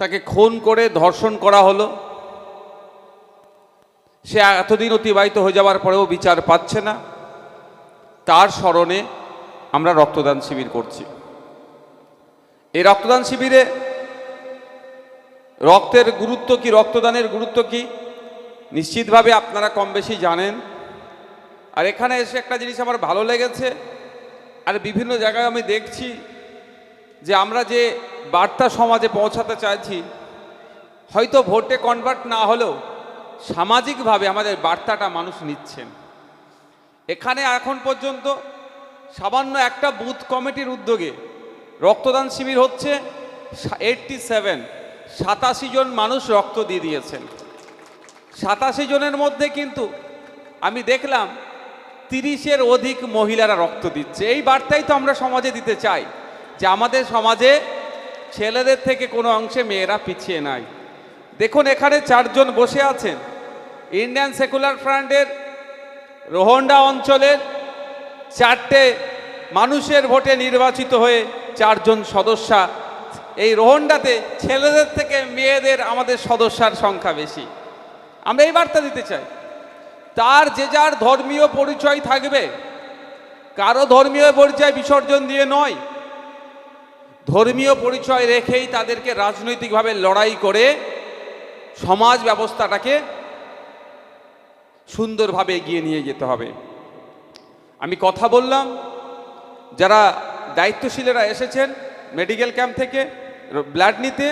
তাকে খুন করে ধর্ষণ করা হলো। সে এতদিন অতিবাহিত হয়ে যাওয়ার পরেও বিচার পাচ্ছে না। তার স্মরণে আমরা রক্তদান শিবির করছি। এই রক্তদান শিবিরে রক্তের গুরুত্ব কি, রক্তদানের গুরুত্ব কি, নিশ্চিতভাবে আপনারা কম বেশি জানেন। আর এখানে এসে একটা জিনিস আমার ভালো লেগেছে, আর বিভিন্ন জায়গায় আমি দেখছি যে আমরা যে বার্তা সমাজে পৌঁছাতে চাইছি, হয়তো ভোটে কনভার্ট না হলেও সামাজিকভাবে আমাদের বার্তাটা মানুষ নিচ্ছেন। এখানে এখন পর্যন্ত সামান্য একটা বুথ কমিটির উদ্যোগে রক্তদান শিবির হচ্ছে এইটটি সেভেন সাতাশি জন মানুষ রক্ত দিয়ে দিয়েছেন। সাতাশি জনের মধ্যে কিন্তু আমি দেখলাম তিরিশের অধিক মহিলারা রক্ত দিচ্ছে। এই বার্তাই তো আমরা সমাজে দিতে চাই যে আমাদের সমাজে ছেলেদের থেকে কোনো অংশে মেয়েরা পিছিয়ে নাই। দেখুন, এখানে চারজন বসে আছেন। ইন্ডিয়ান সেকুলার ফ্রন্টের রোহন্ডা অঞ্চলের চারটে মানুষের ভোটে নির্বাচিত হয়ে চারজন সদস্যা। এই রোহন্ডাতে ছেলেদের থেকে মেয়েদের আমাদের সদস্যার সংখ্যা বেশি। আমরা এই বার্তা দিতে চাই, তার যে যার ধর্মীয় পরিচয় থাকবে, কারও ধর্মীয় পরিচয় বিসর্জন দিয়ে নয় ধর্মীয় পরিচয় রেখেই তাদেরকে রাজনৈতিকভাবে লড়াই করে সমাজ ব্যবস্থাটাকে সুন্দরভাবে এগিয়ে নিয়ে যেতে হবে। আমি কথা বললাম, যারা দায়িত্বশীলেরা এসেছেন মেডিকেল ক্যাম্প থেকে, ব্লাড নিতে,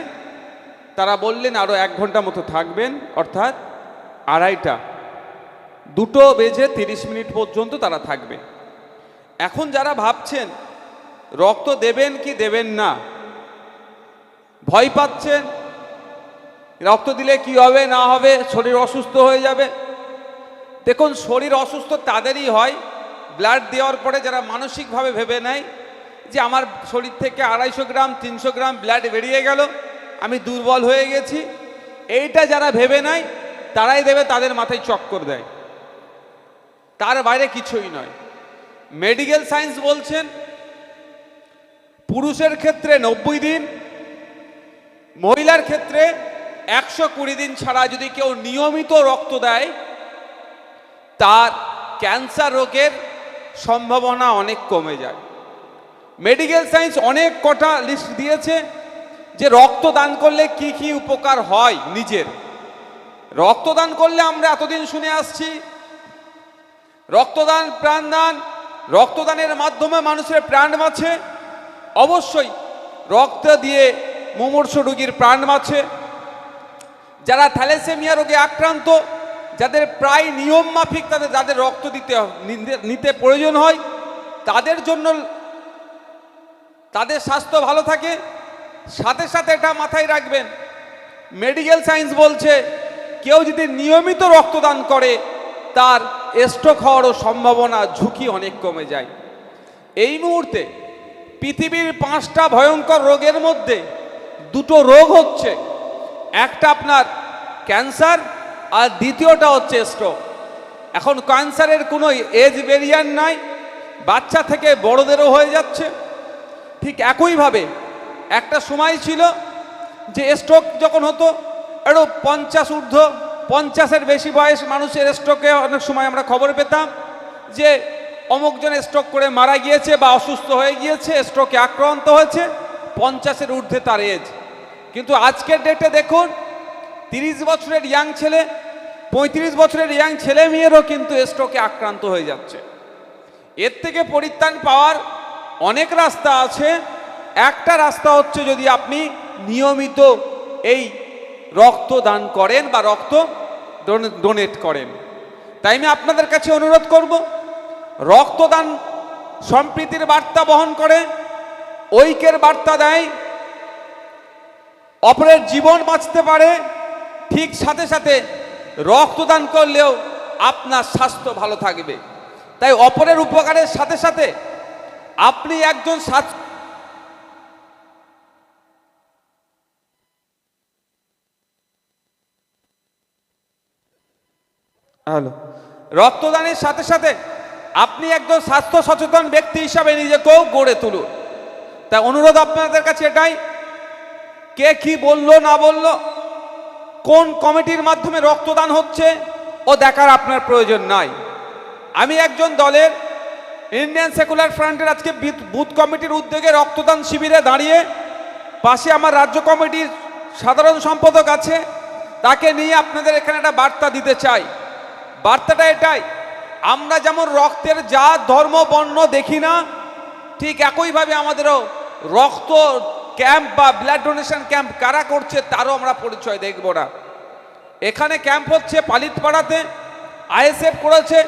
তারা বললেন আরও এক ঘণ্টা মতো থাকবেন, অর্থাৎ আড়াইটা। দুটো বেজে তিরিশ মিনিট পর্যন্ত তারা থাকবে। এখন যারা ভাবছেন রক্ত দেবেন কি দেবেন না? ভয় পাচ্ছেন? রক্ত দিলে কি হবে, না হবে? শরীর অসুস্থ হয়ে যাবে? দেখুন, শরীর অসুস্থ তাদেরই হয়। ব্লাড দেওয়ার পরে যারা মানসিকভাবে ভেবে নেয় যে আমার শরীর থেকে আড়াইশো গ্রাম, তিনশো গ্রাম ব্লাড বেরিয়ে গেল, আমি দুর্বল হয়ে গেছি। এইটা যারা ভেবে নেয়, তারাই দেবে, তাদের মাথায় চক্কর দেয়। তার বাইরে কিছুই নয়। মেডিকেল সায়েন্স বলছেন পুরুষের ক্ষেত্রে নব্বই দিন, মহিলার ক্ষেত্রে একশো কুড়ি দিন ছাড়া যদি কেউ নিয়মিত রক্ত দেয়, তার ক্যান্সার রোগের সম্ভাবনা অনেক কমে যায়। মেডিকেল সায়েন্স অনেক কটা লিস্ট দিয়েছে যে রক্তদান করলে কি কি উপকার হয় নিজের। রক্তদান করলে আমরা এতদিন শুনে আসছি, রক্তদান, প্রাণদান, রক্তদানের মাধ্যমে মানুষের প্রাণ বাঁচে অবশ্যই রক্ত দিয়ে মুমূর্ষ রোগীর প্রাণ বাঁচে। যারা থ্যালেসেমিয়া রোগে আক্রান্ত, যাদের প্রায় নিয়ম মাফিক তাদের, যাদের রক্ত দিতে নিতে- প্রয়োজন হয়, তাদের জন্য তাদের স্বাস্থ্য ভালো থাকে। সাথে সাথে এটা মাথায় রাখবেন, মেডিকেল সায়েন্স বলছে, কেউ যদি নিয়মিত রক্তদান করে, তার স্ট্রোক হওয়ারও সম্ভাবনা ঝুঁকি অনেক কমে যায়। এই মুহূর্তে পৃথিবীর পাঁচটা ভয়ঙ্কর রোগের মধ্যে দুটো রোগ হচ্ছে। একটা আপনার ক্যান্সার আর দ্বিতীয়টা হচ্ছে স্ট্রোক এখন ক্যান্সারের কোনো এজ বেরিয়ার নাই, বাচ্চা থেকে বড়দেরও হয়ে যাচ্ছে। ঠিক একইভাবে একটা সময় ছিল যে স্ট্রোক যখন হতো আরও পঞ্চাশ ঊর্ধ্ব পঞ্চাশের বেশি বয়স মানুষের স্ট্রোকে অনেক সময় আমরা খবর পেতাম যে অমুকজন স্ট্রোক করে মারা গিয়েছে বা অসুস্থ হয়ে গিয়েছে স্ট্রোকে আক্রান্ত হয়েছে, পঞ্চাশের ঊর্ধ্বে তার এজ কিন্তু আজকের ডেটে দেখুন, তিরিশ বছরের ইয়াং ছেলে, পঁয়ত্রিশ বছরের ইয়াং ছেলে মেয়েরও কিন্তু স্ট্রোকে আক্রান্ত হয়ে যাচ্ছে। এর থেকে পরিত্রাণ পাওয়ার অনেক রাস্তা আছে। একটা রাস্তা হচ্ছে যদি আপনি নিয়মিত এই রক্ত দান করেন বা রক্ত ডোনেট করেন। তাই আমি আপনাদের কাছে অনুরোধ করব রক্তদান সম্প্রীতির বার্তা বহন করে, ঐক্যের বার্তা দেয়, অপরের জীবন বাঁচতে পারে, ঠিক সাথে সাথে রক্তদান করলেও আপনার স্বাস্থ্য ভালো থাকবে। তাই অপরের উপকারের সাথে সাথে আপনি একজন স্বাস্থ্য হ্যালো। রক্তদানের সাথে সাথে আপনি একজন স্বাস্থ্য সচেতন ব্যক্তি হিসাবে নিজেকেও গড়ে তুলুন। তাই অনুরোধ আপনাদের কাছে এটাই। কে কি বলল, না বলল, কোন কমিটির মাধ্যমে রক্তদান হচ্ছে, ও দেখার আপনার প্রয়োজন নাই। আমি একজন দলের ইন্ডিয়ান সেকুলার ফ্রন্টের আজকে বুথ কমিটির উদ্যোগে রক্তদান শিবিরে দাঁড়িয়ে পাশে আমার রাজ্য কমিটির সাধারণ সম্পাদক আছে, তাকে নিয়ে আপনাদের এখানে একটা বার্তা দিতে চাই। বার্তাটা এটাই আমরা যেমন রক্তের জাত, ধর্ম, বর্ণ দেখি না, ঠিক একইভাবে আমাদেরও রক্ত ক্যাম্প বা ব্লাড ডোনেশন ক্যাম্প কারা করছে তারও আমরা পরিচয় দেখব না। এখানে ক্যাম্প হচ্ছে পালিতপাড়াতে, আইএসএফ করেছে,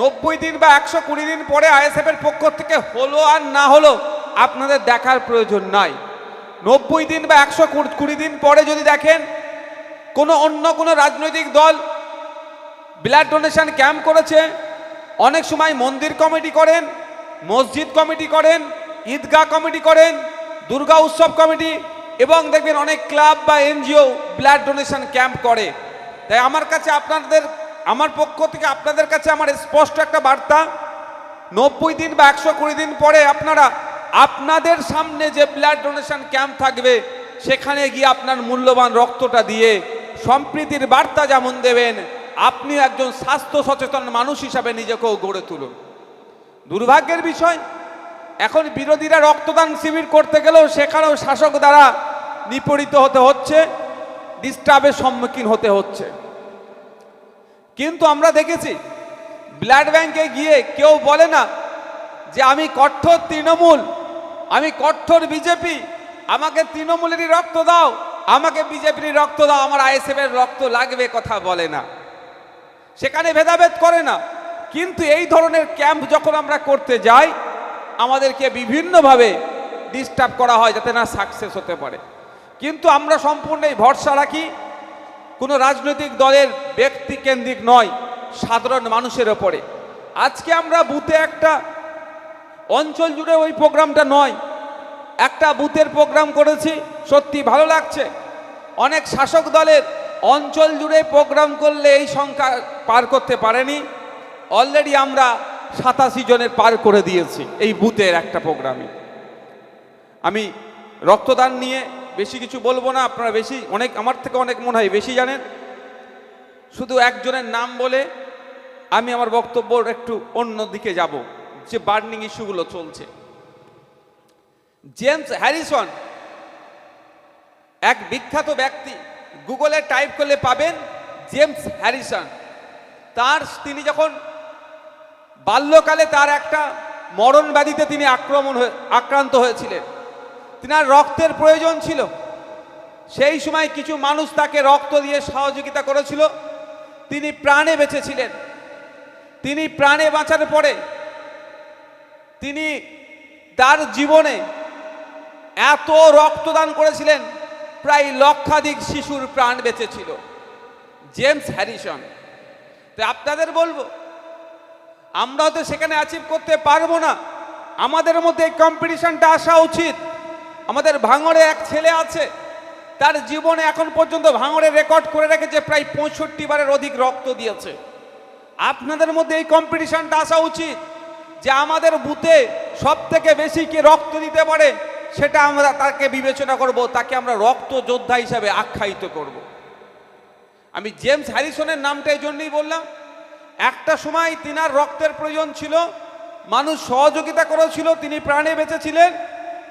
নব্বই দিন বা একশো কুড়ি দিন পরে আইএসএফ এর পক্ষ থেকে হলো আর না হলো আপনাদের দেখার প্রয়োজন নাই। নব্বই দিন বা একশো কুড়ি দিন পরে যদি দেখেন, কোনো অন্য কোনো রাজনৈতিক দল ব্লাড ডোনেশন ক্যাম্প করেছে অনেক সময় মন্দির কমিটি করেন, মসজিদ কমিটি করেন, ঈদগাহ কমিটি করেন, দুর্গা উৎসব কমিটি এবং দেখবেন অনেক ক্লাব বা এনজিও ব্লাড ডোনেশন ক্যাম্প করে। তাই আমার কাছে আপনাদের, আমার পক্ষ থেকে আপনাদের কাছে আমার স্পষ্ট একটা বার্তা, নব্বই দিন বা একশো কুড়ি দিন পরে আপনারা আপনাদের সামনে যে ব্লাড ডোনেশন ক্যাম্প থাকবে, সেখানে গিয়ে আপনার মূল্যবান রক্তটা দিয়ে সম্প্রীতির বার্তা যেমন দেবেন আপনি একজন স্বাস্থ্য সচেতন মানুষ হিসাবে নিজেকেও গড়ে তুলুন। দুর্ভাগ্যের বিষয়, এখন বিরোধীরা রক্তদান শিবির করতে গেলেও সেখানেও শাসক দ্বারা নিপীড়িত হতে হচ্ছে ডিস্টার্বের সম্মুখীন হতে হচ্ছে। কিন্তু আমরা দেখেছি ব্লাড ব্যাংকে গিয়ে কেউ বলে না যে, আমি কঠোর তৃণমূল, আমি কঠোর বিজেপি, আমাকে তৃণমূলেরই রক্ত দাও, আমাকে বিজেপির রক্ত দাও, আমার আইএসএফ এর রক্ত লাগবে কথা বলে না। সেখানে ভেদাভেদ করে না। কিন্তু এই ধরনের ক্যাম্প যখন আমরা করতে যাই, আমাদেরকে বিভিন্নভাবে ডিস্টার্ব করা হয় যাতে না সাকসেস হতে পারে। কিন্তু আমরা সম্পূর্ণ এই ভরসা রাখি, কোনো রাজনৈতিক দলের ব্যক্তি কেন্দ্রিক নয়, সাধারণ মানুষের ওপরে। আজকে আমরা বুথে একটা অঞ্চল জুড়ে ওই প্রোগ্রামটা নয়, একটা বুথের প্রোগ্রাম করেছি, সত্যি ভালো লাগছে। অনেক শাসক দলের অঞ্চল জুড়ে প্রোগ্রাম করলে এই সংখ্যা পার করতে পারেনি। অলরেডি আমরা সাতাশি জনের পার করে দিয়েছি এই বুথের একটা প্রোগ্রামে। আমি রক্তদান নিয়ে বেশি কিছু বলব না, আপনারা বেশি, অনেক, আমার থেকে অনেক মনে হয় বেশি জানেন। শুধু একজনের নাম বলে আমি আমার বক্তব্য একটু অন্য দিকে যাব, যে বার্নিং ইস্যুগুলো চলছে। জেমস হ্যারিসন, এক বিখ্যাত ব্যক্তি গুগলে টাইপ করলে পাবেন জেমস হ্যারিসন তার তিনি যখন বাল্যকালে তার একটা মরণ ব্যাধিতে তিনি আক্রমণ আক্রান্ত হয়েছিলেন। তিনার রক্তের প্রয়োজন ছিল। সেই সময় কিছু মানুষ তাকে রক্ত দিয়ে সহযোগিতা করেছিল। তিনি প্রাণে বেঁচেছিলেন। তিনি প্রাণে বাঁচার পরে তিনি তার জীবনে এত রক্তদান করেছিলেন প্রায় লক্ষাধিক শিশুর প্রাণ বেঁচেছিল। James Harrison. তো আপনাদের বলব, আমরাও তো সেখানে অ্যাচিভ করতে পারব না। আমাদের মধ্যে এই কম্পিটিশনটা আসা উচিত। আমাদের ভাঙড়ে এক ছেলে আছে, তার জীবনে এখন পর্যন্ত ভাঙড়ে রেকর্ড করে রেখেছে প্রায় পঁয়ষট্টি বারের অধিক রক্ত দিয়েছে। আপনাদের মধ্যে এই কম্পিটিশনটা আসা উচিত যে আমাদের বুথে সব থেকে বেশি কি রক্ত দিতে পারে? সেটা আমরা তাকে বিবেচনা করব, তাকে আমরা রক্ত যোদ্ধা হিসাবে আখ্যায়িত করব। আমি জেমস হ্যারিসনের নামটা এই জন্যই বললাম, একটা সময় তিনার রক্তের প্রয়োজন ছিল, মানুষ সহযোগিতা করেছিল, তিনি প্রাণে বেঁচেছিলেন,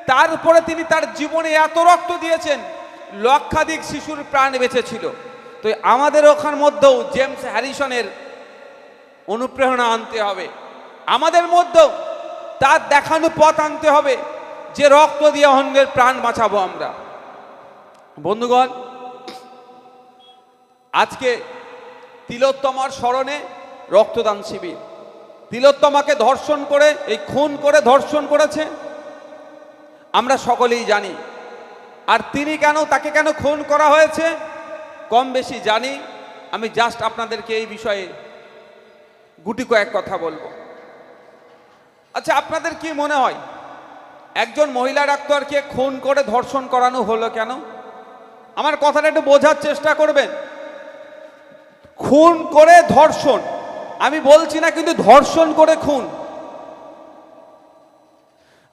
তারপরে তিনি তার জীবনে এত রক্ত দিয়েছেন, লক্ষাধিক শিশুর প্রাণ বেঁচেছিল। তো আমাদের ওখান মধ্যেও জেমস হ্যারিসনের অনুপ্রেরণা আনতে হবে। আমাদের মধ্যেও তার দেখানো পথ আনতে হবে। যে রক্ত দিয়ে অন্যের প্রাণ বাঁচাবো আমরা। বন্ধুগণ, আজকে তিলোত্তমার স্মরণে রক্তদান শিবির। তিলোত্তমাকে ধর্ষণ করে, এই খুন করে ধর্ষণ করেছে, আমরা সকলেই জানি। আর তিনি কেন, তাকে কেন খুন করা হয়েছে, কম বেশি জানি। আমি জাস্ট আপনাদেরকে এই বিষয়ে গুটি কয়েক কথা বলব। আচ্ছা আপনাদের কি মনে হয়? একজন মহিলা ডাক্তারকে খুন করে ধর্ষণ করানো হলো কেন? আমার কথাটা একটু বোঝার চেষ্টা করবেন। খুন করে ধর্ষণ। আমি বলছি না কিন্তু ধর্ষণ করে খুন।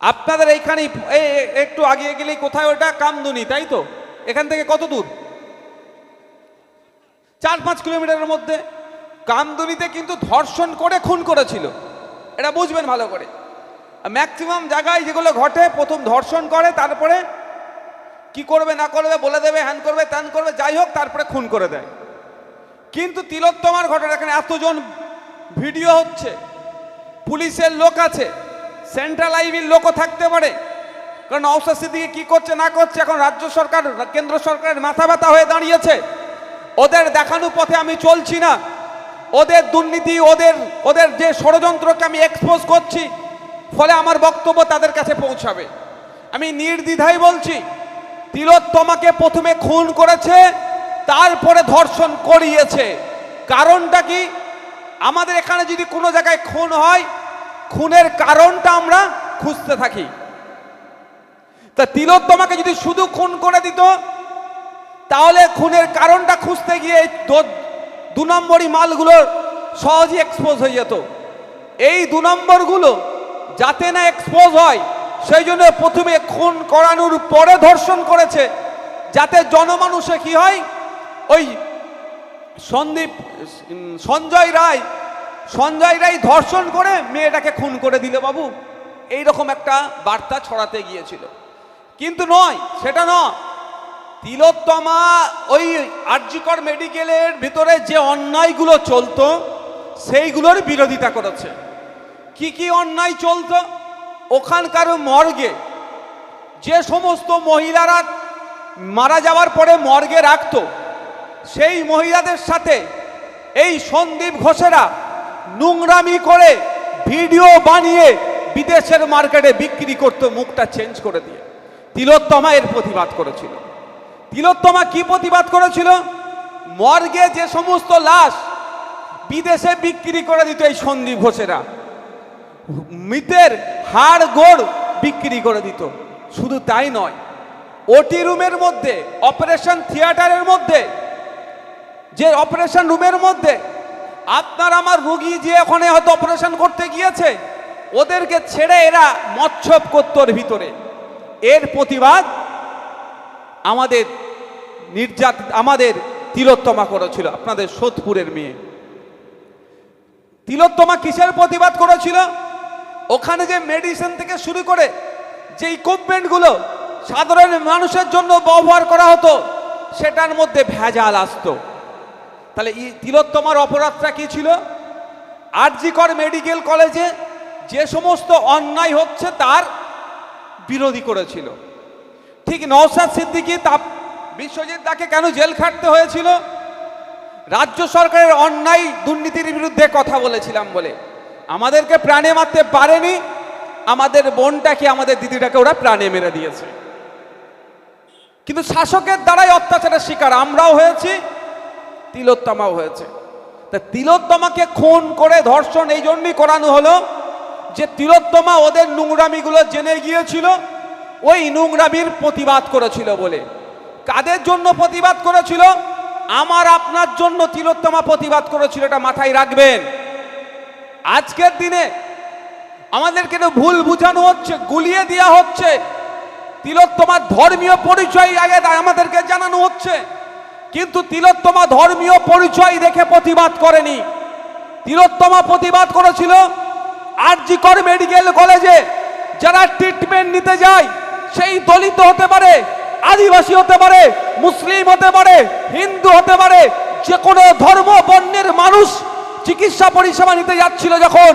আপনাদের এইখানে একটু আগিয়ে গেলেই কোথায় ওটা? কামদুনি, তাই তো? এখান থেকে কত দূর? চার পাঁচ কিলোমিটারের মধ্যে। কামদুনিতে কিন্তু ধর্ষণ করে খুন করেছিল। এটা বুঝবেন ভালো করে। ম্যাক্সিমাম জায়গায় যেগুলো ঘটে, প্রথম ধর্ষণ করে, তারপরে কি করবে, না করবে, বলে দেবে, হ্যান করবে, ত্যান করবে, যাই হোক, তারপরে খুন করে দেয়। কিন্তু তিলোত্তমার ঘটনা এখানে এতজন ভিডিও হচ্ছে, পুলিশের লোক আছে সেন্ট্রাল আইবির লোকও থাকতে পারে, কারণ নওসাদ সিদ্দিকি কি করছে, না করছে, এখন রাজ্য সরকার, কেন্দ্র সরকারের মাথা ব্যথা হয়ে দাঁড়িয়েছে। ওদের দেখানো পথে আমি চলছি না। ওদের দুর্নীতি, ওদের ওদের যে ষড়যন্ত্রকে আমি এক্সপোজ করছি ফলে আমার বক্তব্য তাদের কাছে পৌঁছাবে। আমি নির্দ্বিধায় বলছি তিলোত্তমাকে প্রথমে খুন করেছে, তারপরে ধর্ষণ করিয়েছে। কারণটা কি? আমাদের এখানে যদি কোনো জায়গায় খুন হয়, খুনের কারণটা আমরা খুঁজতে থাকি। তা তিলোত্তমাকে যদি শুধু খুন করে দিত, তাহলে খুনের কারণটা খুঁজতে গিয়ে দু নম্বরই মালগুলো সহজেই এক্সপোজ হয়ে যেত। এই দু নম্বরগুলো যাতে না এক্সপোজ হয়, সেই জন্য প্রথমে খুন করানোর পরে ধর্ষণ করেছে। যাতে জনমানুষে কি হয়, ওই সন্দীপ সঞ্জয় রায় সঞ্জয় রায় ধর্ষণ করে মেয়েটাকে খুন করে দিলে বাবু। এই রকম একটা বার্তা ছড়াতে গিয়েছিল। কিন্তু নয়, সেটা নয়। তিলোত্তমা ওই আরজিকর মেডিকেলের ভিতরে যে অন্যায়গুলো চলতো, সেইগুলোর বিরোধিতা করেছে। কি কি অন্যায় চলতো? ওখানকার মর্গে যে সমস্ত মহিলারা মারা যাওয়ার পরে মর্গে রাখত, সেই মহিলাদের সাথে এই সন্দীপ ঘোষেরা নোংরামি করে ভিডিও বানিয়ে বিদেশের মার্কেটে বিক্রি করতো, মুখটা চেঞ্জ করে দিয়ে। তিলোত্তমা এর প্রতিবাদ করেছিল। তিলোত্তমা কি প্রতিবাদ করেছিল? মর্গে যে সমস্ত লাশ বিদেশে বিক্রি করে দিত এই সন্দীপ ঘোষেরা। মৃতের হাড় গোড় বিক্রি করে দিত। শুধু তাই নয় ওটি রুমের মধ্যে অপারেশন থিয়েটারের মধ্যে, যে অপারেশন রুমের মধ্যে আপনার আমার রুগী যে ওখানে হয়তো অপারেশন করতে গিয়েছে, ওদেরকে ছেড়ে এরা মচ্ছব করত ওর ভিতরে। এর প্রতিবাদ আমাদের নির্যাত, আমাদের তিলোত্তমা করেছিল, আপনাদের সোদপুরের মেয়ে। তিলোত্তমা কিসের প্রতিবাদ করেছিল? ওখানে যে মেডিসিন থেকে শুরু করে যে ইকুইপমেন্টগুলো সাধারণ মানুষের জন্য ব্যবহার করা হতো, সেটার মধ্যে ভেজাল আসতো। তাহলে তিলোত্তমার অপরাধটা কি ছিল? আরজিকর মেডিকেল কলেজে যে সমস্ত অন্যায় হচ্ছে তার বিরোধী করেছিল। ঠিক নওসাদ সিদ্দিকি তা বিশ্বজিৎ তাকে কেন জেল খাটতে হয়েছিল? রাজ্য সরকারের অন্যায় দুর্নীতির বিরুদ্ধে কথা বলেছিলাম বলে। আমাদেরকে প্রাণে মারতে পারেনি, আমাদের বোনটাকে, আমাদের দিদিটাকে ওরা প্রাণে মেরে দিয়েছে। কিন্তু শাসকের দ্বারাই অত্যাচারের শিকার আমরাও হয়েছি, তিলোত্তমাও হয়েছে। তা তিলোত্তমাকে খুন করে ধর্ষণ এই জন্যই করানো হলো যে তিলোত্তমা ওদের নোংরামিগুলো জেনে গিয়েছিল, ওই নোংরামির প্রতিবাদ করেছিল বলে। কাদের জন্য প্রতিবাদ করেছিল? আমার, আপনার জন্য তিলোত্তমা প্রতিবাদ করেছিল, এটা মাথায় রাখবেন। আজকের দিনে আমাদেরকে ভুল বুঝানো হচ্ছে, গুলিয়ে দেওয়া হচ্ছে। তিলোত্তমার ধর্মীয় পরিচয় আগে আমাদেরকে জানানো হচ্ছে। কিন্তু তিলোত্তমা ধর্মীয় পরিচয় দেখে প্রতিবাদ করেনি। তিলোত্তমা প্রতিবাদ করেছিল আরজিকর মেডিকেল কলেজে, যারা ট্রিটমেন্ট নিতে যায়, সেই দলিত হতে পারে, আদিবাসী হতে পারে, মুসলিম হতে পারে, হিন্দু হতে পারে, যে কোনো ধর্ম বর্ণের মানুষ চিকিৎসা পরিষেবা নিতে যাচ্ছিল যখন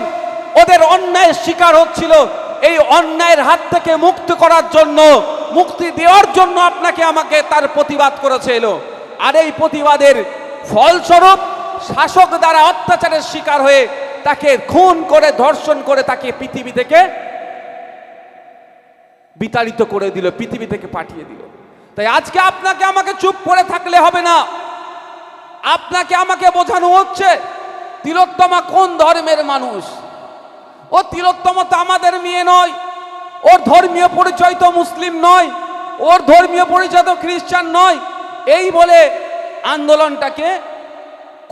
ওদের অন্যায়ের শিকার হচ্ছিল। এই অন্যায়ের হাত থেকে মুক্ত করার জন্য, মুক্তি দেওয়ার জন্য আপনাকে আমাকে তার প্রতিবাদ করেছে এলো আর এই প্রতিবাদের ফলস্বরূপ শাসক দ্বারা অত্যাচারের শিকার হয়ে তাকে খুন করে, ধর্ষণ করে তাকে পৃথিবী থেকে বিতাড়িত করে দিল, পৃথিবী থেকে পাঠিয়ে দিল। তাই আজকে আপনাকে আমাকে চুপ করে থাকলে হবে না। আপনাকে আমাকে বোঝানো হচ্ছে তিলোত্তমা কোন ধর্মের মানুষ? ও তিলোত্তমা তো আমাদের মেয়ে নয়, ওর ধর্মীয় পরিচয় তো মুসলিম নয়, ওর ধর্মীয় পরিচয় তো খ্রিস্টান নয়। এই বলে আন্দোলনটাকে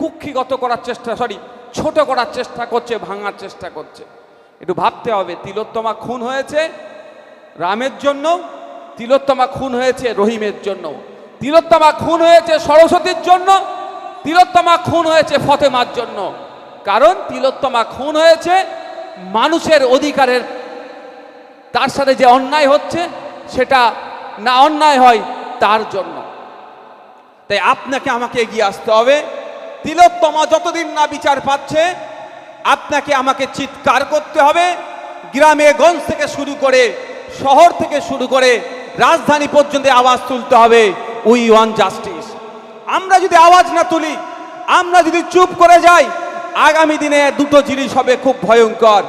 কুক্ষিগত করার চেষ্টা সরি ছোট করার চেষ্টা করছে, ভাঙার চেষ্টা করছে। একটু ভাবতে হবে, তিলোত্তমা খুন হয়েছে রামের জন্য, তিলোত্তমা খুন হয়েছে রহিমের জন্য। তিলোত্তমা খুন হয়েছে সরস্বতীর জন্য, তিলোত্তমা খুন হয়েছে ফতেমার জন্য। কারণ তিলোত্তমা খুন হয়েছে, মানুষের অধিকারের, তার সাথে যে অন্যায় হচ্ছে, সেটা না অন্যায় হয়, তার জন্য। তাই আপনাকে আমাকে এগিয়ে আসতে হবে। তিলোত্তমা যতদিন না বিচার পাচ্ছে, আপনাকে আমাকে চিৎকার করতে হবে। গ্রামে গঞ্জ থেকে শুরু করে, শহর থেকে শুরু করে, রাজধানী পর্যন্ত আওয়াজ তুলতে হবে, উই ওয়ান জাস্টিস। আমরা যদি আওয়াজ না তুলি, আমরা যদি চুপ করে যাই আগামী দিনে দুটো জিনিস হবে খুব ভয়ঙ্কর।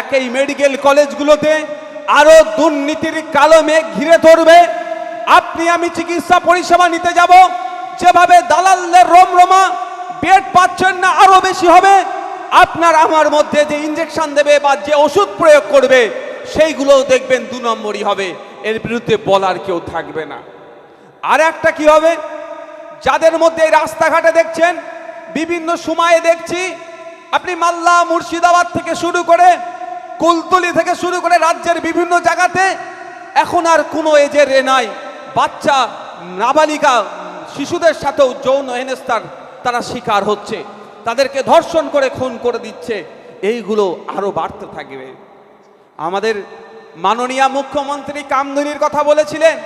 এক এই মেডিকেল কলেজগুলোতে আরও দুর্নীতির কালো মেঘ ঘিরে ধরবে। আপনি আমি চিকিৎসা পরিষেবা নিতে যাব, যেভাবে দালালদের রমরমা, বেড পাচ্ছেন না, আরও বেশি হবে। আপনার আমার মধ্যে যে ইঞ্জেকশন দেবে বা যে ওষুধ প্রয়োগ করবে, সেইগুলোও দেখবেন দু নম্বরই হবে। এর বিরুদ্ধে বলার কেউ থাকবে না। আর একটা কি হবে? যাদের মধ্যে রাস্তাঘাটে দেখছেন বিভিন্ন সময়ে দেখছি আপনি মাল্লা মুর্শিদাবাদ থেকে শুরু করে কুলতলি থেকে শুরু করে রাজ্যের বিভিন্ন জায়গাতে এখন আর কোনো এজের এ নাই, বাচ্চা, নাবালিকা, শিশুদের সাথেও যৌন হেনস্থার তারা শিকার হচ্ছে, তাদেরকে ধর্ষণ করে খুন করে দিচ্ছে, এইগুলো আরও বাড়তে থাকবে। আমাদের মাননীয় মুখ্যমন্ত্রী কামদুনির কথা বলেছিলেন,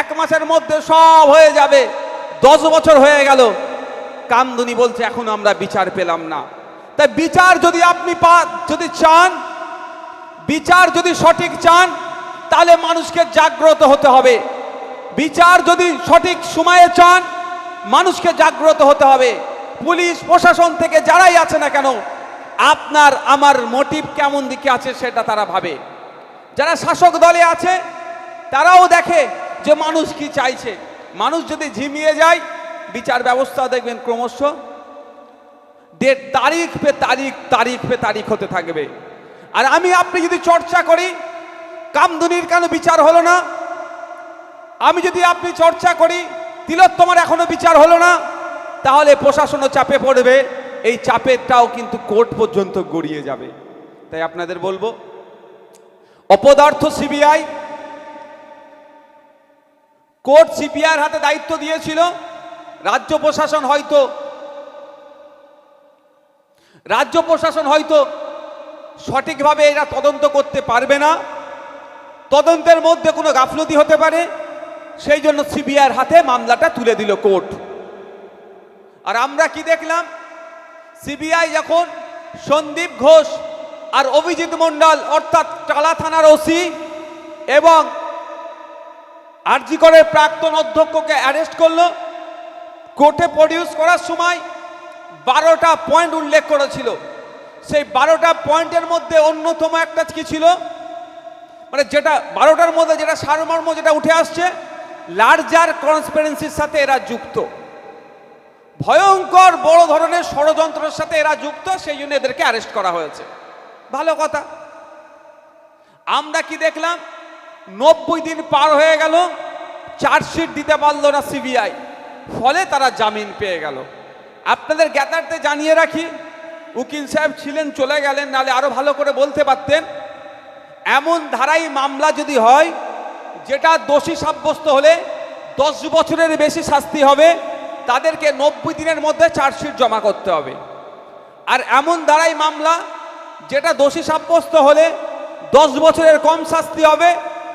এক মাসের মধ্যে সব হয়ে যাবে, দশ বছর হয়ে গেল কামদুনি বলছে, এখন আমরা বিচার পেলাম না। তাই বিচার যদি আপনি পা, যদি চান, বিচার যদি সঠিক চান, তাহলে মানুষকে জাগ্রত হতে হবে। বিচার যদি সঠিক সময়ে চান, মানুষকে জাগ্রত হতে হবে। পুলিশ, প্রশাসন থেকে যারাই আছে না কেন, আপনার, আমার মোটিভ কেমন দিকে আছে সেটা তারা ভাবে। যারা শাসক দলে আছে, তারাও দেখে যে মানুষ কি চাইছে। মানুষ যদি ঝিমিয়ে যায় বিচার ব্যবস্থা দেখবেন ক্রমশ। দেড় তারিখ পে তারিখ তারিখ পে তারিখ হতে থাকবে। আর আমি আপনি যদি চর্চা করি, কামদুনির কেন বিচার হলো না? আমি যদি আপনি চর্চা করি, তিলোত্তমার এখনও বিচার হলো না? তাহলে প্রশাসনও চাপে পড়বে। এই চাপেরটাও কিন্তু কোর্ট পর্যন্ত গড়িয়ে যাবে। তাই আপনাদের বলব, অপদার্থ সিবিআই কোর্ট সিবিআইয়ের হাতে দায়িত্ব দিয়েছিল। রাজ্য প্রশাসন হয়তো, রাজ্য প্রশাসন হয়তো সঠিকভাবে এরা তদন্ত করতে পারবে না। তদন্তের মধ্যে কোনো গাফলতি হতে পারে। সেই জন্য সিবিআইয়ের হাতে মামলাটা তুলে দিল কোর্ট। আর আমরা কি দেখলাম? সিবিআই যখন সন্দীপ ঘোষ আর অভিজিৎ মণ্ডল অর্থাৎ টালা থানার ওসি এবং আরজিকরের প্রাক্তন অধ্যক্ষকে অ্যারেস্ট করল কোর্টে প্রডিউস করার সময় বারোটা পয়েন্ট উল্লেখ করেছিল। সেই বারোটা পয়েন্টের মধ্যে অন্যতম একটা কি ছিল? মানে যেটা বারোটার মধ্যে যেটা সারমর্ম যেটা উঠে আসছে লার্জার কনসপারেন্সির সাথে এরা যুক্ত। ভয়ঙ্কর বড় ধরনের ষড়যন্ত্রের সাথে এরা যুক্ত, সেই জন্য এদেরকে অ্যারেস্ট করা হয়েছে। ভালো কথা। আমরা কি দেখলাম? নব্বই দিন পার হয়ে গেল, চার্জশিট দিতে পারল না সিবিআই ফলে তারা জামিন পেয়ে গেল। আপনাদের জ্ঞাতার্থে জানিয়ে রাখি, উকিল সাহেব ছিলেন, চলে গেলেন, নালে আরও ভালো করে বলতে পারতেন। এমন ধারাই মামলা যদি হয়, যেটা দোষী সাব্যস্ত হলে দশ বছরের বেশি শাস্তি হবে, তাদেরকে নব্বই দিনের মধ্যে চার্জশিট জমা করতে হবে। আর এমন ধারাই মামলা, যেটা দোষী সাব্যস্ত হলে দশ বছরের কম শাস্তি হবে,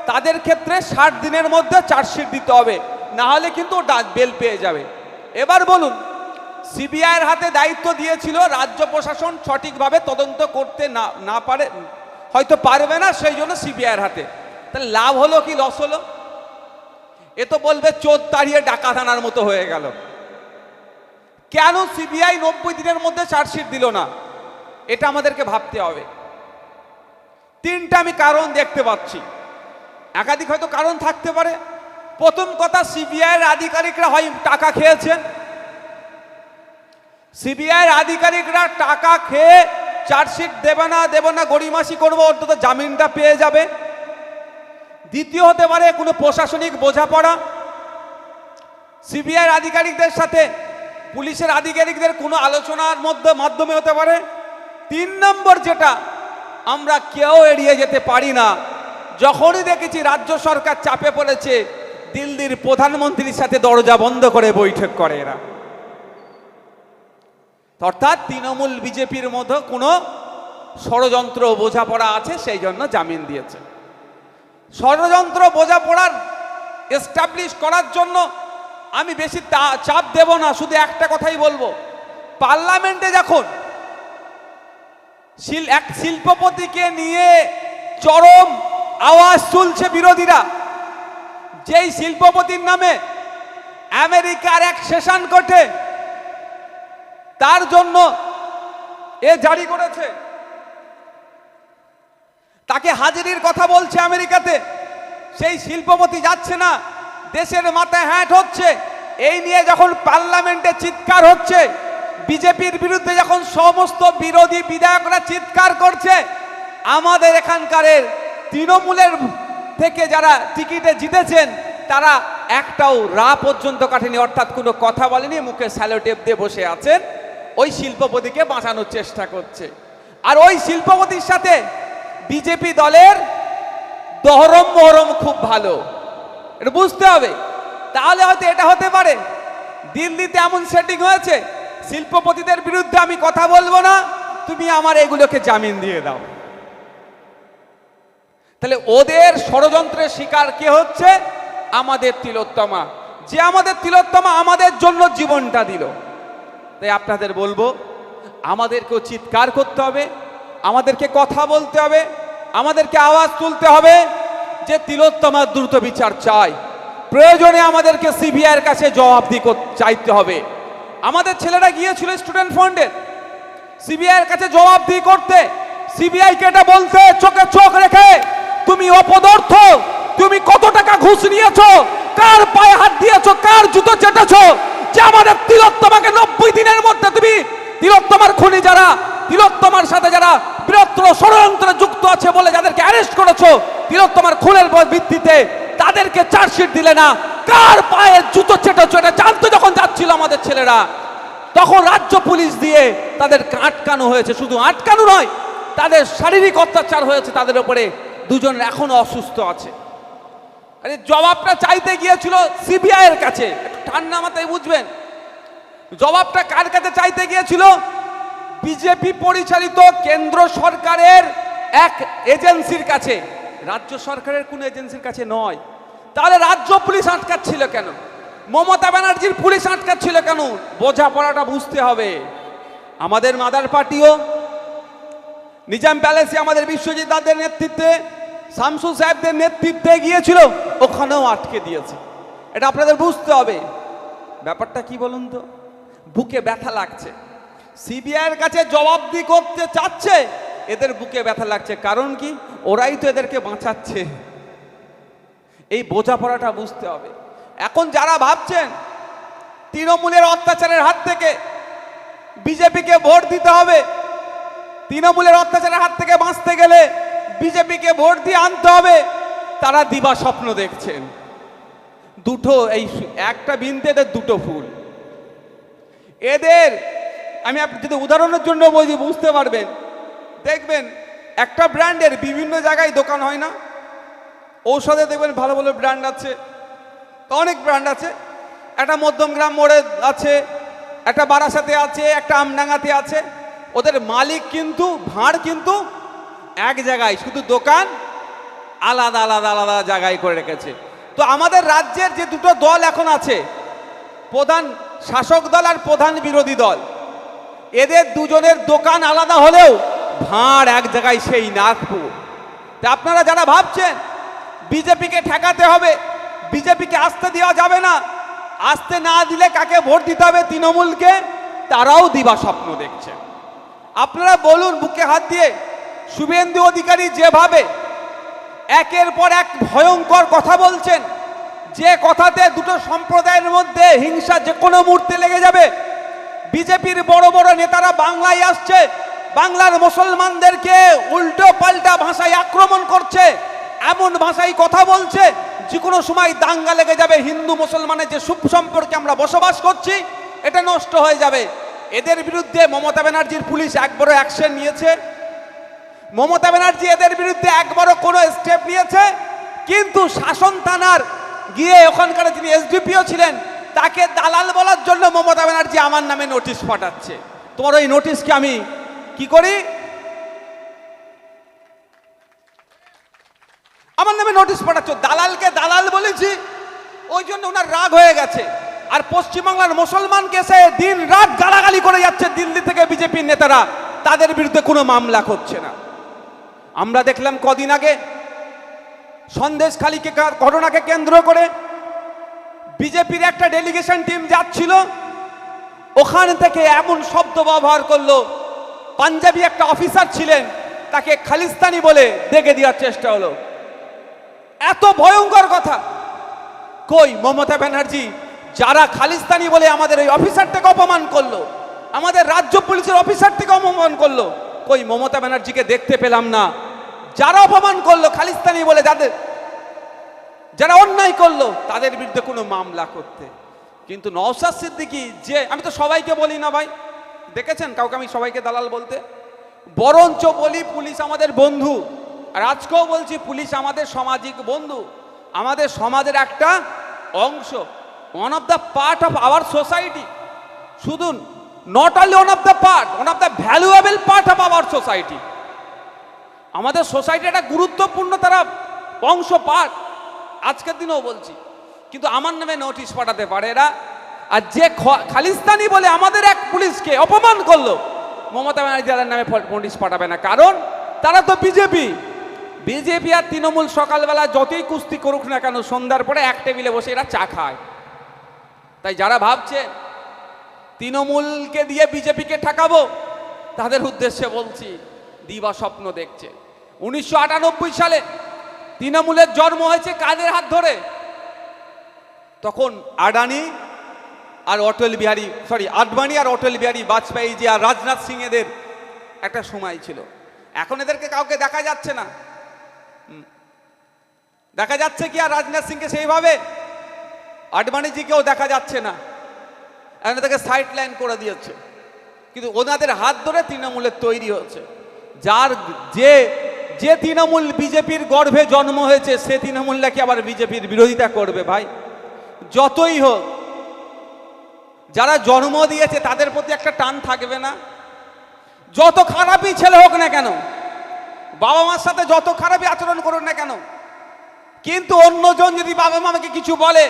তাদের ক্ষেত্রে ষাট দিনের মধ্যে চার্জশিট দিতে হবে। না হলে কিন্তু বেল পেয়ে যাবে। এবার বলুন সিবিআইয়ের হাতে দায়িত্ব দিয়েছিল রাজ্য প্রশাসন সঠিকভাবে তদন্ত করতে না না পারে, হয়তো পারবে না, সেই জন্য সিবিআইয়ের হাতে। তাহলে লাভ হলো কি লস হলো? এ তো বলবে চোর তাড়িয়ে ডাকা আনার মতো হয়ে গেল। কেন সিবিআই নব্বই দিনের মধ্যে চার্জশিট দিল না? এটা আমাদেরকে ভাবতে হবে। তিনটা আমি কারণ দেখতে পাচ্ছি। একাধিক হয়তো কারণ থাকতে পারে। প্রথম কথা সিবিআইয়ের আধিকারিকরা হয়, টাকা খেয়েছেন। সিবিআইয়ের আধিকারিকরা টাকা খেয়ে চার্জশিট দেবে না দেবে না, গড়িমাসি করব, অন্তত জামিনটা পেয়ে যাবে। দ্বিতীয় হতে পারে কোনো প্রশাসনিক বোঝাপড়া। সিবিআইয়ের আধিকারিকদের সাথে পুলিশের আধিকারিকদের কোনো আলোচনার মধ্যে, মাধ্যমে হতে পারে। তিন নম্বর যেটা, আমরা কেউ এড়িয়ে যেতে পারি না। যখনই দেখেছি রাজ্য সরকার চাপে পড়েছে দিল্লির প্রধানমন্ত্রীর সাথে দরজা বন্ধ করে বৈঠক করে এরা। অর্থাৎ তৃণমূল বিজেপির মধ্যে কোনো ষড়যন্ত্র বোঝাপড়া আছে, সেই জন্য জামিন দিয়েছে। ষড়যন্ত্র বোঝাপড়ার এস্টাবলিশ করার জন্য আমি বেশি চাপ দেব না, শুধু একটা কথাই বলব। পার্লামেন্টে যখন এক শিল্পপতিকে নিয়ে চরম আওয়াজ তুলছে বিরোধীরা যেই শিল্পপতির নামে আমেরিকার এক সেশন কোর্টে তার জন্য এ জারি করেছে। তাকে হাজিরির কথা বলছে আমেরিকাতে, সেই শিল্পপতি যাচ্ছে না, দেশের মাথায় হ্যাট হচ্ছে। এই নিয়ে যখন পার্লামেন্টে চিৎকার হচ্ছে, বিজেপির বিরুদ্ধে যখন সমস্ত বিরোধী বিধায়করা চিৎকার করছে, আমাদের এখানকারের তৃণমূলের থেকে যারা টিকিটে জিতেছেন, তারা একটাও রা পর্যন্ত কাটেনি। অর্থাৎ কোনো কথা বলেনি, মুখে স্যালোটেপ দিয়ে বসে আছেন। ওই শিল্পপতিকে বাঁচানোর চেষ্টা করছে। আর ওই শিল্পপতির সাথে বিজেপি দলের দহরম মহরম খুব ভালো। এটা বুঝতে হবে। তাহলে হয়তো এটা হতে পারে। দিল্লিতে এমন সেটিং হয়েছে, শিল্পপতিদের বিরুদ্ধে আমি কথা বলব না, তুমি আমার এগুলোকে জামিন দিয়ে দাও। তাহলে ওদের ষড়যন্ত্রের শিকার কে হচ্ছে? আমাদের তিলোত্তমা। যে আমাদের তিলোত্তমা আমাদের জন্য জীবনটা দিল। তাই আপনাদের বলব, আমাদেরকেও চিৎকার করতে হবে, আমাদেরকে কথা বলতে হবে, আমাদেরকে আওয়াজ তুলতে হবে যে তিলোত্তমার দ্রুত বিচার চাই প্রয়োজনে আমাদেরকে সিবিআইয়ের কাছে জবাবদি চাইতে হবে। আমাদের ছেলেরা গিয়েছিল স্টুডেন্ট ফান্ডের সিবিআইয়ের কাছে জবাবদি করতে। সিবিআইকে এটা বলতে, চোখে চোখ রেখে তুমি অপদার্থ, তুমি কত টাকা ঘুষ নিয়েছো, কার পায়ে হাত দিয়েছ, কার জুতো চেটেছো, যে আমাদের তিলোত্তমাকে নব্বই দিনের মধ্যে তুমি তিলোত্তমার খুনি যারা, তিলোত্তমার সাথে যারা বৃহত্তর ষড়যন্ত্রে যুক্ত আছে বলে যাদেরকে অ্যারেস্ট করেছ, তিলোত্তমার খুনের ভিত্তিতে তাদেরকে চার্জশিট দিলে না। কার পায়ে জুতো চেটেছো, এটা জানতে যখন যাচ্ছিল আমাদের ছেলেরা। তখন রাজ্য পুলিশ দিয়ে তাদের আটকানো হয়েছে। শুধু আটকানো নয়, তাদের শারীরিক অত্যাচার হয়েছে তাদের উপরে। দুজন এখনও অসুস্থ আছে। আরে জবাবটা চাইতে গিয়েছিল সিবিআই এর কাছে। ঠান্ডা মাথায় বুঝবেন। জবাবটা কার কাছে চাইতে গিয়েছিল? বিজেপি পরিচালিত কেন্দ্র সরকারের এক এজেন্সির কাছে। রাজ্য সরকারের কোন এজেন্সির কাছে নয়। তাহলে রাজ্য পুলিশ আটকাচ্ছিল কেন? মমতা ব্যানার্জির পুলিশ আটকাচ্ছিল কেন? বোঝাপড়াটা বুঝতে হবে। আমাদের মাদার পার্টিও নিজাম প্যালেসে আমাদের বিশ্বজিৎ দাদের নেতৃত্বে শামসুল সাহেবদের নেতৃত্বে গিয়েছিল, ওখানেও আটকে দিয়েছে। এটা আপনাদের বুঝতে হবে। ব্যাপারটা কি বলুন তো? বুকে ব্যথা লাগছে। সিবিআইয়ের কাছে জবাবদি করতে চাচ্ছে, এদের বুকে ব্যথা লাগছে। কারণ কি? ওরাই তো এদেরকে বাঁচাচ্ছে। এই বোঝাপড়াটা বুঝতে হবে। এখন যারা ভাবছেন, তৃণমূলের অত্যাচারের হাত থেকে বিজেপিকে ভোট দিতে হবে, তৃণমূলের অত্যাচারের হাত থেকে বাঁচতে গেলে বিজেপিকে ভোট দিয়ে আনতে হবে। তারা দিবা স্বপ্ন দেখছেন। দুটো এই একটা বিনতে এদের দুটো ফুল। এদের, আমি যদি উদাহরণের জন্য বলছি বুঝতে পারবেন। দেখবেন, একটা ব্র্যান্ডের বিভিন্ন জায়গায় দোকান হয় না? ঔষধে দেখবেন ভালো ভালো ব্র্যান্ড আছে। অনেক ব্র্যান্ড আছে। একটা মধ্যমগ্রাম মোড়ে আছে, একটা বারাসাতে আছে, একটা আমডাঙ্গাতে আছে। ওদের মালিক কিন্তু, ভাঁড় কিন্তু এক জায়গায় শুধু দোকান আলাদা আলাদা আলাদা জায়গায় করে রেখেছে। তো আমাদের রাজ্যের যে দুটো দল এখন আছে, প্রধান শাসক দল আর প্রধান বিরোধী দল, এদের দুজনের দোকান আলাদা হলেও ভাঁড় এক জায়গায় সেই নাগপুর। তা আপনারা যারা ভাবছেন, বিজেপিকে ঠেকাতে হবে, বিজেপিকে আসতে দেওয়া যাবে না, আসতে না দিলে কাকে ভোট দিতে হবে তৃণমূলকে, তারাও দিবা স্বপ্ন দেখছে। আপনারা বলুন, বুকে হাত দিয়ে শুভেন্দু অধিকারী যেভাবে একের পর এক ভয়ঙ্কর কথা বলছেন, যে কথাতে দুটো সম্প্রদায়ের মধ্যে হিংসা যে কোনো মুহূর্তে লেগে যাবে। বিজেপির বড় বড় নেতারা বাংলায় আসছে, বাংলার মুসলমানদেরকে উল্টো পাল্টা ভাষায় আক্রমণ করছে, এমন ভাষায় কথা বলছে, যে কোনো সময় দাঙ্গা লেগে যাবে। হিন্দু মুসলমানের যে সুখ সম্পর্কে আমরা বসবাস করছি, এটা নষ্ট হয়ে যাবে। এদের বিরুদ্ধে মমতা ব্যানার্জির পুলিশ একবারও অ্যাকশন নিয়েছে। মমতা ব্যানার্জি এদের বিরুদ্ধে একবারও কোনো স্টেপ নিয়েছে। কিন্তু শাসন থানার গিয়ে ওখানকার যিনি এসডিপিও ছিলেন, তাকে দালাল বলার জন্য মমতা ব্যানার্জি আমার নামে নোটিশ পাঠাচ্ছে। তোমার ওই নোটিশকে আমি কি করি? আমার নামে নোটিশ পাঠাচ্ছ। দালালকে দালাল বলেছি, ওই জন্য ওনার রাগ হয়ে গেছে। আর পশ্চিমবাংলার মুসলমানকে সে দিন রাত গালাগালি করে যাচ্ছে দিল্লি থেকে বিজেপির নেতারা। তাদের বিরুদ্ধে কোনো মামলা করছে না। আমরা দেখলাম কদিন আগে সন্দেশখালীকে ঘটনাকে কেন্দ্র করে বিজেপির একটা ডেলিগেশন টিম যাচ্ছিল। ওখান থেকে এমন শব্দ ব্যবহার করল। পাঞ্জাবি একটা অফিসার ছিলেন, তাকে খালিস্তানি বলে দেখে দেওয়ার চেষ্টা হলো। এত ভয়ঙ্কর কথা। কই মমতা ব্যানার্জি, যারা খালিস্তানি বলে আমাদের এই অফিসারটাকে অপমান করল, আমাদের রাজ্য পুলিশের অফিসারটিকে অপমান করল। কই মমতা ব্যানার্জিকে দেখতে পেলাম না। যারা অপমান করল খালিস্তানি বলে, যাদের, যারা অন্যায় করল, তাদের বিরুদ্ধে কোনো মামলা করতে। কিন্তু নওসাদ সিদ্দিকি, যে, আমি তো সবাইকে বলি না ভাই। দেখেছেন কাউকে আমি সবাইকে দালাল বলতে? বরঞ্চ বলি পুলিশ আমাদের বন্ধু। আর আজকেও বলছি পুলিশ আমাদের সামাজিক বন্ধু। আমাদের সমাজের একটা অংশ। One of the part of our society শুধু not only one of the part one of the valuable part of our society আমাদের সোসাইটি একটা গুরুত্বপূর্ণ তারা অংশ পার্ট আজকের দিনেও বলছি। কিন্তু আমার নামে নোটিশ পাঠাতে পারে এরা। আর যে খালিস্তানি বলে আমাদের এক পুলিশকে অপমান করল, মমতা ব্যানার্জি তাদের নামে নোটিশ পাঠাবে না। কারণ তারা তো বিজেপি বিজেপি আর তৃণমূল সকালবেলা যতই কুস্তি করুক না কেন, সন্ধ্যার পরে এক টেবিলে বসে এরা চা খায়। তাই যারা ভাবছে তৃণমূলকে দিয়ে বিজেপিকে ঠেকাবো? তাদের উদ্দেশ্যে বলছি, দিবা স্বপ্ন দেখছে। উনিশশো আটানব্বই সালে তৃণমূলের জন্ম হয়েছে কাদের হাত ধরে? তখন আডানি আর অটল বিহারী সরি আডবাণী আর অটল বিহারী বাজপেয়ী জি আর রাজনাথ সিং এদের একটা সময় ছিল। এখন এদেরকে কাউকে দেখা যাচ্ছে না। দেখা যাচ্ছে কি আর রাজনাথ সিংকে সেইভাবে? আডবাণীজিকেও দেখা যাচ্ছে না। এখন তাকে সাইড লাইন করে দিয়েছে। কিন্তু ওনাদের হাত ধরে তৃণমূলের তৈরি হচ্ছে যার যে যে তৃণমূল বিজেপির গর্ভে জন্ম হয়েছে, সে তৃণমূল নাকি আবার বিজেপির বিরোধিতা করবে ভাই? যতই হোক, যারা জন্ম দিয়েছে, তাদের প্রতি একটা টান থাকবে না। যত খারাপই ছেলে হোক না কেন, বাবা মার সাথে যত খারাপই আচরণ করুন না কেন, কিন্তু অন্যজন যদি বাবা মাকে কিছু বলে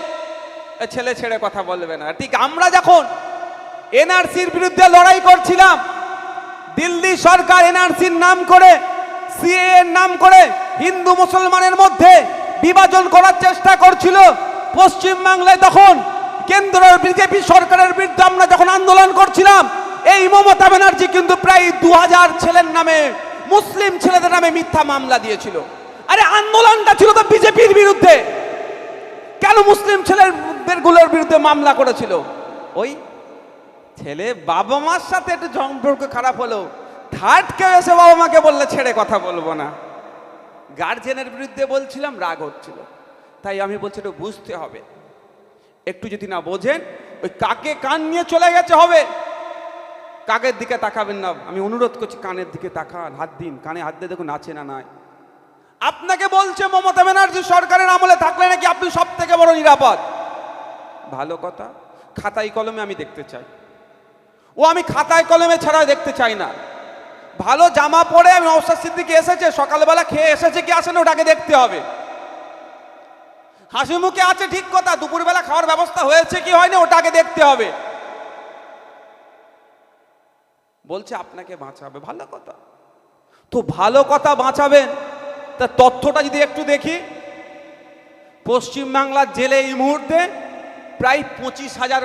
ছেলে ছেড়ে কথা বলবে না। ঠিক আমরা যখন এনআরসির বিরুদ্ধে লড়াই করছিলাম, দিল্লি সরকার এনআরসির নাম করে সিএ এর নাম করে হিন্দু মুসলমানের মধ্যে বিভাজন করার চেষ্টা করছিল পশ্চিম বাংলায় তখন কেন্দ্রের বিজেপি সরকারের বিরুদ্ধে আমরা যখন আন্দোলন করছিলাম, এই মমতা ব্যানার্জি কিন্তু প্রায় দু হাজার ছেলের নামে, মুসলিম ছেলেদের নামে মিথ্যা মামলা দিয়েছিল। আরে আন্দোলনটা ছিল তো বিজেপির বিরুদ্ধে। কেন মুসলিম ছেলেদেরগুলোর বিরুদ্ধে মামলা করেছিল? ওই ছেলে বাবা মার সাথে একটু সম্পর্ক খারাপ হলো। থার্ড কেউ এসে বাবা মাকে বললে, ছেড়ে কথা বলব না। গার্জেনের বিরুদ্ধে বলছিলাম, রাগ হচ্ছিল। তাই আমি বলছি, একটু বুঝতে হবে। একটু যদি না বোঝেন, ওই কাকে কান নিয়ে চলে গেছে হবে? কাকের দিকে তাকাবেন না। আমি অনুরোধ করছি, কানের দিকে তাকান, হাত দিন। কানে হাত দিয়ে দেখুন, আছে না নাই? আপনাকে বলছে মমতা ব্যানার্জি সরকারের আমলে থাকলে নাকি আপনি সব থেকে বড় নিরাপদ? ভালো কথা। খাতায় কলমে আমি দেখতে চাই। ও আমি খাতায় কলমে ছাড়া দেখতে চাই না। ভালো জামা পরে আমি নওসাদ সিদ্দিকি এসেছে, সকালবেলা খেয়ে এসেছে, কি আসেন ওটাকে দেখতে হবে। হাসি মুখে আছে ঠিক কথা, দুপুরবেলা খাওয়ার ব্যবস্থা হয়েছে কি হয়নি ওটাকে দেখতে হবে। বলছে আপনাকে বাঁচাবে, ভালো কথা। তো ভালো কথা বাঁচাবেন। তা তথ্যটা যদি একটু দেখি পশ্চিমবাংলার জেলে এই মুহূর্তে প্রায় পঁচিশ হাজার